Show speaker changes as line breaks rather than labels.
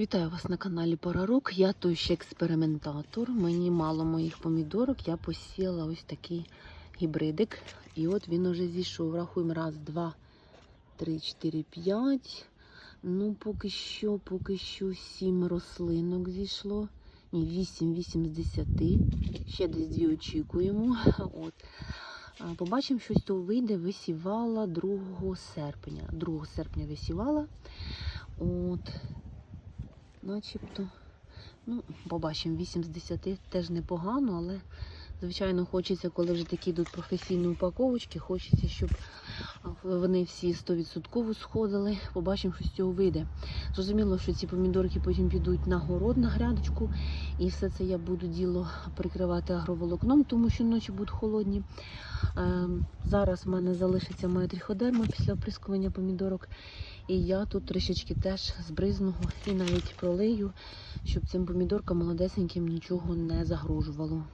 Вітаю вас на каналі Порарук. Я той ще експериментатор. Мені мало моїх помідорок. Я посіяла ось такий гібридик. І от він уже зійшов. Рахуємо раз, два, три, чотири, п'ять. Ну, поки що, поки що сім рослинок зійшло. Ні, вісім, вісім з десяти. Ще десь дві очікуємо. От. Побачимо, що того вийде. Висівала 2 серпня. 2 серпня висівала. От начебто. Ну, побачимо, 8 з 10 теж непогано, але, звичайно, хочеться, коли вже такі йдуть професійні упаковочки, хочеться, щоб вони всі 100% сходили. Побачимо, що з цього вийде. Зрозуміло, що ці помідорки потім підуть на город, на грядочку, і все це я буду діло прикривати агроволокном, тому що ночі будуть холодні. Ем, Зараз в мене залишиться моя тріходерма після оприскування помідорок. І я тут трішечки теж збризного і навіть пролию, щоб цим помідоркам молодесеньким нічого не загрожувало.